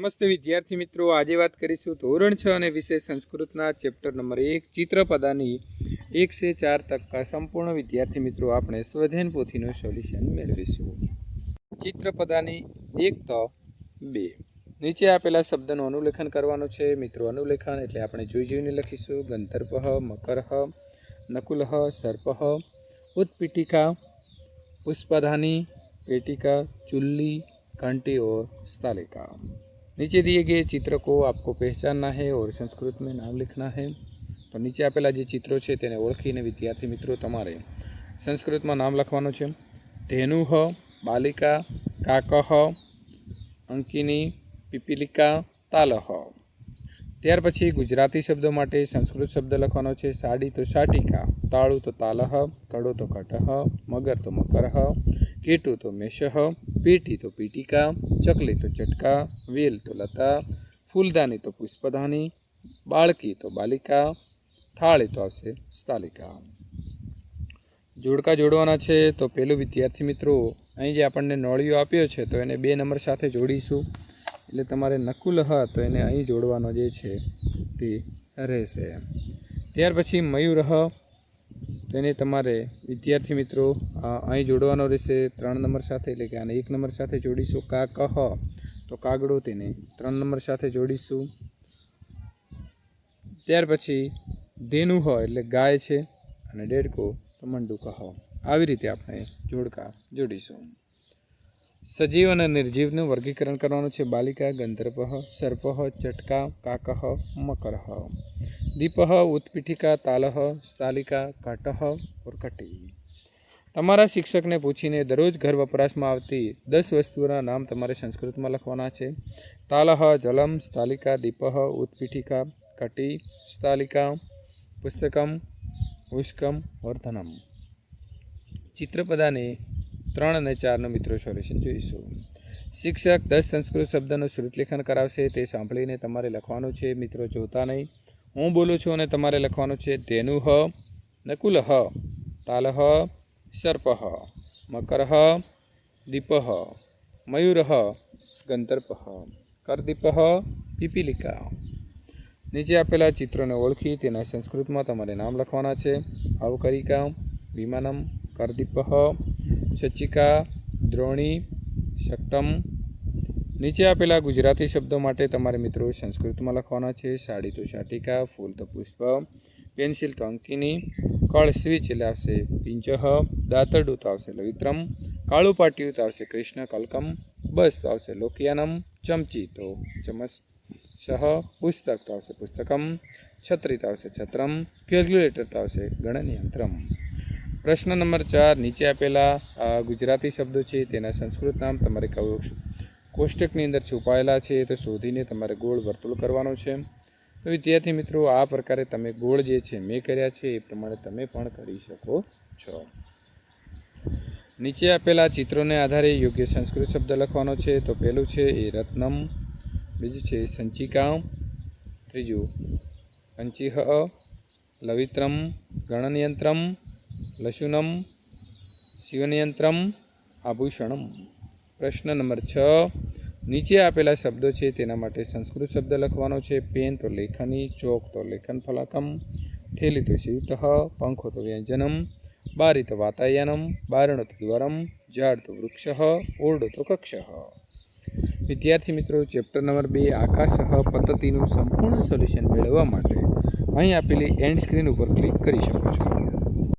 નમસ્તે વિદ્યાર્થી મિત્રો. આજે વાત કરીશું ધોરણ છ અને વિશેષ સંસ્કૃતના ચેપ્ટર નંબર એક ચિત્રપદાની એકસે ચાર ટકા સંપૂર્ણ. વિદ્યાર્થી મિત્રો, આપણે સ્વધેન પોથીનું સોલ્યુશન મેળવીશું. ચિત્રપદાની એક તો બે. નીચે આપેલા શબ્દનું અનુલેખન કરવાનું છે. મિત્રો, અનુલેખન એટલે આપણે જોઈ જોઈને લખીશું. ગંધર્પહ મકરહ નકુલહ સર્પહ ઉત્પીટિકા પુષ્પધાની, પેટિકા, ચુલ્લી, ઘંટી ઓર સ્થાલિકા. नीचे दिए गए चित्र को आपको पहचानना है और संस्कृत में नाम लिखना है તો નીચે આપેલા જે ચિત્રો છે તેને ઓળખીને વિદ્યાર્થી મિત્રો તમારે સંસ્કૃતમાં નામ લખવાનું છે ધેનુહ બાલિકા કાકહ અંકિની પીપીલિકા તાલહ ત્યાર પછી ગુજરાતી શબ્દો માટે સંસ્કૃત શબ્દ લખવાનો છે. સાડી તો સાટિકા, તાળું તો તાલહ, કડો તો કટહ, મગર તો મકરહ, કેટુ તો મેષહ, પેટી તો પીટિકા, ચકલી તો ચટકા, વેલ તો લતા, ફૂલદાની તો પુષ્પધાની બાળકી તો બાલિકા, થાળી તો આવશે સ્થાલિકા. જોડકા જોડવાના છે તો પેલું વિદ્યાર્થી મિત્રો, અહીં જે આપણને નોળિયો આપ્યો છે તો એને બે નંબર સાથે જોડીશું. એટલે તમારે નકુલ હ તો એને અહીં જોડવાનો જે છે તે રહેશે ત્યાર પછી મયુરહ તો એને તમારે વિદ્યાર્થી મિત્રો અહીં જોડવાનો રહેશે ત્રણ નંબર સાથે, એટલે કે આને એક નંબર સાથે જોડીશું. કા કહ તો કાગડો તેને ત્રણ નંબર સાથે જોડીશું. ત્યાર પછી ધેનું હ, એટલે ગાય છે, અને ડેડકો તો મંડુક હ. આવી રીતે આપણે જોડકા જોડીશું. સજીવ અને નિર્જીવનું વર્ગીકરણ કરવાનું છે. બાલિકા ગંધર્વઃ સર્પ, ચટકા, કાકહ, મકરહ. દીપહ, ઉત્પીઠિકા, તાલહ સ્થાલિકા કાટહ ઓર કટી તમારા શિક્ષકને પૂછીને દરરોજ ઘર વપરાશમાં આવતી દસ વસ્તુઓના નામ તમારે સંસ્કૃતમાં લખવાના છે. તાલહ, જલમ સ્થાલિકા દીપહ, ઉત્પીઠિકા કટી સ્થાલિકા પુસ્તકમ, ઉષ્કમ, વર્ધનમ. ચિત્રપદાને ત્રણ અને ચારનો મિત્રો સોલ્યુશન જોઈશું. શિક્ષક દસ સંસ્કૃત શબ્દનું શ્રુતલેખન કરાવશે, તે સાંભળીને તમારે લખવાનું છે, મિત્રો જોતા નહીં. હું બોલું છું અને તમારે લખવાનું છે ધેનુ હ નકુલ હ તાલ હ સર્પ હ મકર હ દીપ હ મયુર હ ગંતર્પ હ કરદીપ હ પીપીલિકા. નીચે આપેલા ચિત્રોને ઓળખી તેના સંસ્કૃતમાં તમારે નામ લખવાના છે. અવકરિકા વિમાનમ કરદીપઃ સચિકા દ્રોણી શક્તમ નીચે આપેલા ગુજરાતી શબ્દો માટે તમારે મિત્રો સંસ્કૃતમાં લખવાના છે. સાડી તો શાટિકા ફૂલ તો પુષ્પ. પેન્સિલ તો અંકિની. કળ સ્વિચ એટલે આવશે પિંચહ દાતરડું તો આવશે લવિત્રમ. કાળું પાટિયું તો આવશે કૃષ્ણ કલકમ. બસ તો આવશે લોકયાનમ. ચમચી તો ચમસ સહ પુસ્તક તો આવશે પુસ્તકમ. છત્રી તો આવશે છત્રમ. કેલ્ક્યુલેટર તો આવશે ગણનયંત્રમ. પ્રશ્ન નંબર ચાર, નીચે આપેલા ગુજરાતી શબ્દો છે, તેના સંસ્કૃત નામ તમારે કયું કોષ્ટકની અંદર છુપાયેલા છે, તો શોધીને તમારે ગોળ વર્તુળ કરવાનો છે. તો વિદ્યાર્થી મિત્રો, આ પ્રકારે તમે ગોળ જે છે, મેં કર્યા છે, એ પ્રમાણે તમે પણ કરી શકો છો. નીચે આપેલા ચિત્રોને આધારે યોગ્ય સંસ્કૃત શબ્દ લખવાનો છે. તો પહેલું છે એ રત્નમ, બીજું છે સંચિકા ત્રીજું પંચીહ લવિત્રમ, ગણનયંત્રમ લશુનમ શિવનયંત્રમ આભૂષણમ પ્રશ્ન નંબર છ નીચે આપેલા શબ્દો છે તેના માટે સંસ્કૃત શબ્દ લખવાનો છે પેન તો લેખની ચોક તો લેખન ફલકમ ઠેલી તો શિવતઃ પંખો તો વ્યંજનમ બારી તો વાતાયનમ બારણ તો દ્વારમ ઝાડ તો વૃક્ષ ઓરડો તો કક્ષ વિદ્યાર્થી મિત્રો ચેપ્ટર નંબર બે આકાશ પદ્ધતિનું સંપૂર્ણ સોલ્યુશન મેળવવા માટે અહીં આપેલી એન્ડ સ્ક્રીન ઉપર ક્લિક કરી શકો છો